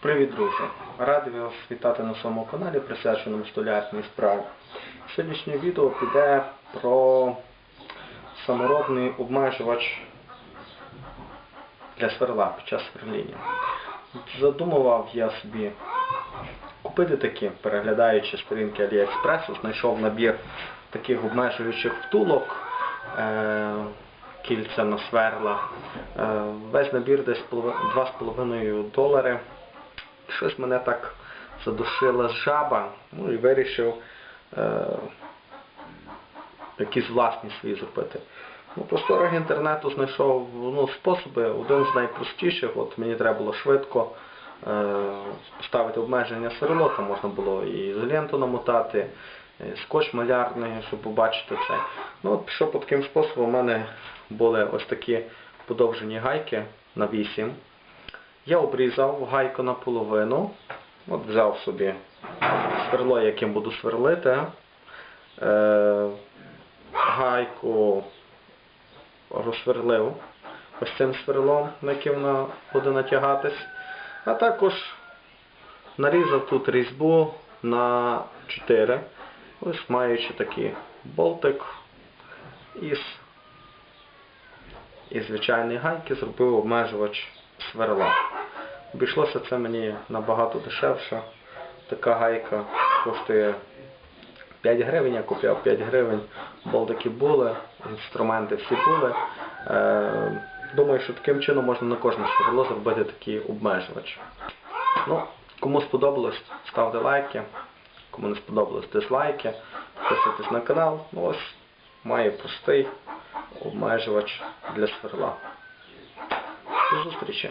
Привіт, друзі! Радий вас вітати на своєму каналі, присвяченому столярній справі. Сьогоднішнє відео піде про саморобний обмежувач для сверла під час сверління. Задумував я собі купити такі, переглядаючи сторінки Аліекспресу, знайшов набір таких обмежуючих втулок, е, кільця на сверла. Е, весь набір десь 2,5 долари. Щось мене так задушила жаба, ну і вирішив е, якісь власні свої зробити. Ну, в просторах інтернету знайшов ну, способи, один з найпростіших, от мені треба було швидко е, поставити обмеження сверло, там можна було і ізоленту намотати, і скотч малярний, щоб побачити це. Ну, от пішов по таким способом, у мене були ось такі подовжені гайки на 8. Я обрізав гайку наполовину. От взяв собі сверло, яким буду сверлити. Е, гайку розсверлив ось цим сверлом, на яким вона буде натягатись. А також нарізав тут різьбу на 4. Ось маючи такий болтик із, із звичайної гайки зробив обмежувач сверла. Обійшлося це мені набагато дешевше. Така гайка коштує 5 гривень, я купив 5 гривень, болтики були, інструменти всі були. Е, думаю, що таким чином можна на кожне сверло зробити такий обмежувач. Ну, кому сподобалось, ставте лайки. Кому не сподобалось, дизлайки. Підписуйтесь на канал. Ну ось має простий обмежувач для сверла. До зустрічі!